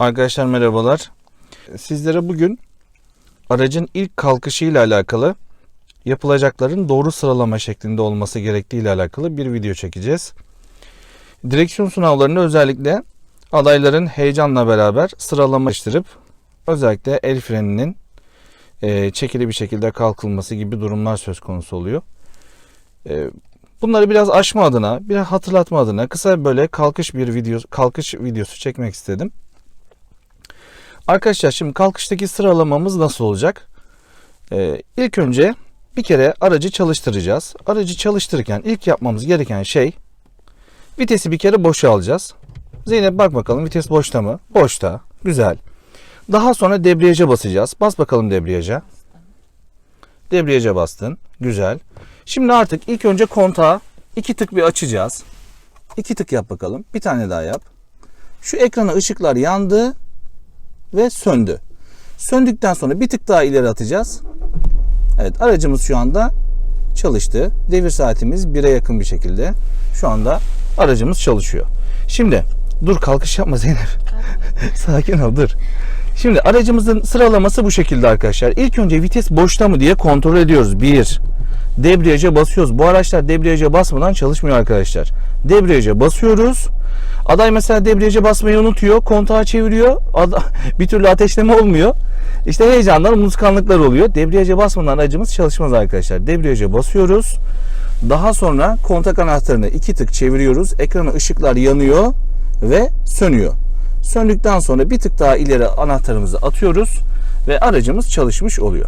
Arkadaşlar merhabalar. Sizlere bugün aracın ilk kalkışı ile alakalı yapılacakların doğru sıralama şeklinde olması gerektiği ile alakalı bir video çekeceğiz. Direksiyon sınavlarında özellikle adayların heyecanla beraber sıralamaştırıp özellikle el freninin e, çekili bir şekilde kalkılması gibi durumlar söz konusu oluyor. E, Bunları biraz aşma adına, biraz hatırlatma adına kısa böyle kalkış bir video, kalkış videosu çekmek istedim. Arkadaşlar şimdi kalkıştaki sıralamamız nasıl olacak? Ee, ilk önce bir kere aracı çalıştıracağız. Aracı çalıştırırken ilk yapmamız gereken şey vitesi bir kere boşa alacağız. Zeynep bak bakalım vites boşta mı? Boşta. Güzel. Daha sonra debriyaja basacağız. Bas bakalım debriyaja. Debriyaja bastın. Güzel. Şimdi artık ilk önce kontağı iki tık bir açacağız. İki tık yap bakalım. Bir tane daha yap. Şu ekrana ışıklar yandı ve söndü. Söndükten sonra bir tık daha ileri atacağız. Evet aracımız şu anda çalıştı. Devir saatimiz 1'e yakın bir şekilde şu anda aracımız çalışıyor. Şimdi dur kalkış yapma Zeynep. Sakin ol dur. Şimdi aracımızın sıralaması bu şekilde arkadaşlar. İlk önce vites boşta mı diye kontrol ediyoruz. 1. Debriyaja basıyoruz. Bu araçlar debriyaja basmadan çalışmıyor arkadaşlar. Debriyaja basıyoruz. Aday mesela debriyaja basmayı unutuyor. Kontağı çeviriyor. Bir türlü ateşleme olmuyor. İşte heyecanlar, unutkanlıklar oluyor. Debriyaja basmadan aracımız çalışmaz arkadaşlar. Debriyaja basıyoruz. Daha sonra kontak anahtarını iki tık çeviriyoruz. Ekrana ışıklar yanıyor ve sönüyor. Söndükten sonra bir tık daha ileri anahtarımızı atıyoruz ve aracımız çalışmış oluyor.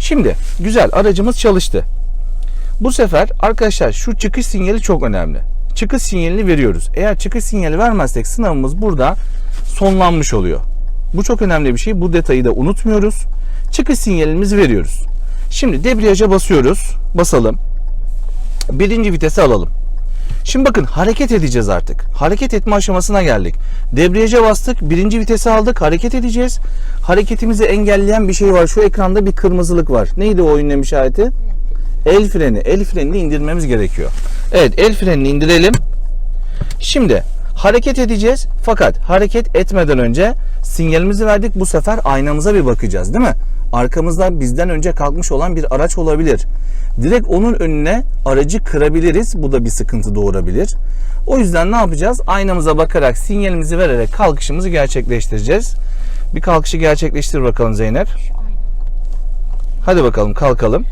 Şimdi güzel aracımız çalıştı. Bu sefer arkadaşlar şu çıkış sinyali çok önemli. Çıkış sinyalini veriyoruz. Eğer çıkış sinyali vermezsek sınavımız burada sonlanmış oluyor. Bu çok önemli bir şey. Bu detayı da unutmuyoruz. Çıkış sinyalimizi veriyoruz. Şimdi debriyaja basıyoruz. Basalım. Birinci vitesi alalım. Şimdi bakın hareket edeceğiz artık. Hareket etme aşamasına geldik. Debriyaja bastık. Birinci vitesi aldık. Hareket edeceğiz. Hareketimizi engelleyen bir şey var. Şu ekranda bir kırmızılık var. Neydi o önlem işareti? El freni. El frenini indirmemiz gerekiyor. Evet el frenini indirelim. Şimdi hareket edeceğiz. Fakat hareket etmeden önce sinyalimizi verdik. Bu sefer aynamıza bir bakacağız değil mi? Arkamızda bizden önce kalkmış olan bir araç olabilir. Direkt onun önüne aracı kırabiliriz. Bu da bir sıkıntı doğurabilir. O yüzden ne yapacağız? Aynamıza bakarak sinyalimizi vererek kalkışımızı gerçekleştireceğiz. Bir kalkışı gerçekleştir bakalım Zeynep. Hadi bakalım kalkalım.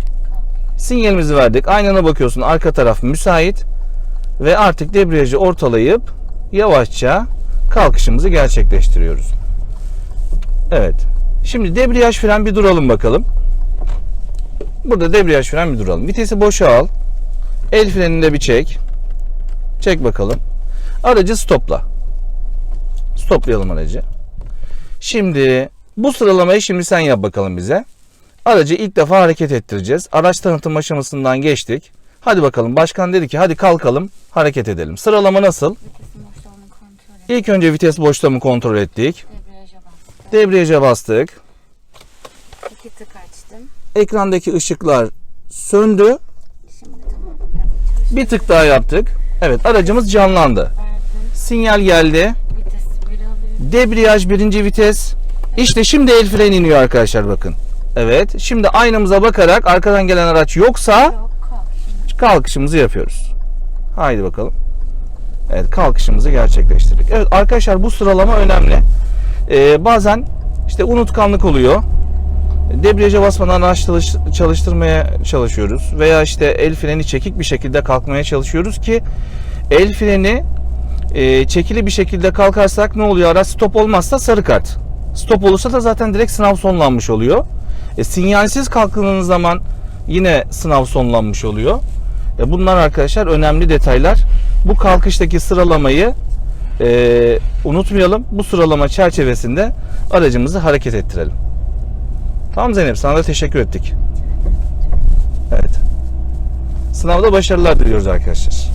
Sinyalimizi verdik. Aynana bakıyorsun arka taraf müsait. Ve artık debriyajı ortalayıp yavaşça kalkışımızı gerçekleştiriyoruz. Evet. Şimdi debriyaj fren bir duralım bakalım. Burada debriyaj fren bir duralım. Vitesi boşa al. El frenini de bir çek. Çek bakalım. Aracı stopla. Stoplayalım aracı. Şimdi bu sıralamayı şimdi sen yap bakalım bize. Aracı ilk defa hareket ettireceğiz. Araç tanıtım aşamasından geçtik. Hadi bakalım. Başkan dedi ki hadi kalkalım hareket edelim. Sıralama nasıl? İlk önce vites mı kontrol ettik? Debriyaja bastım. Debriyaja bastık. İki tık açtım. Ekrandaki ışıklar söndü. Şimdi tamam. Evet. Bir tık daha yaptık. Evet aracımız canlandı. Verdim. Sinyal geldi. Vites. Debriyaj birinci vites. İşte şimdi el freni iniyor arkadaşlar bakın. Evet. Şimdi aynamıza bakarak arkadan gelen araç yoksa Yok kalkışımızı yapıyoruz. Haydi bakalım. Evet kalkışımızı gerçekleştirdik. Evet arkadaşlar bu sıralama önemli. Ee, bazen işte unutkanlık oluyor. Debriyaja basmadan araç çalış- çalıştırmaya çalışıyoruz. Veya işte el freni çekik bir şekilde kalkmaya çalışıyoruz ki el freni e, çekili bir şekilde kalkarsak ne oluyor? Araç stop olmazsa sarı kart. Stop olursa da zaten direkt sınav sonlanmış oluyor. E, sinyalsiz kalktığınız zaman yine sınav sonlanmış oluyor. E, bunlar arkadaşlar önemli detaylar. Bu kalkıştaki sıralamayı e, unutmayalım. Bu sıralama çerçevesinde aracımızı hareket ettirelim. Tamam Zeynep sana da teşekkür ettik. Evet. Sınavda başarılar diliyoruz arkadaşlar.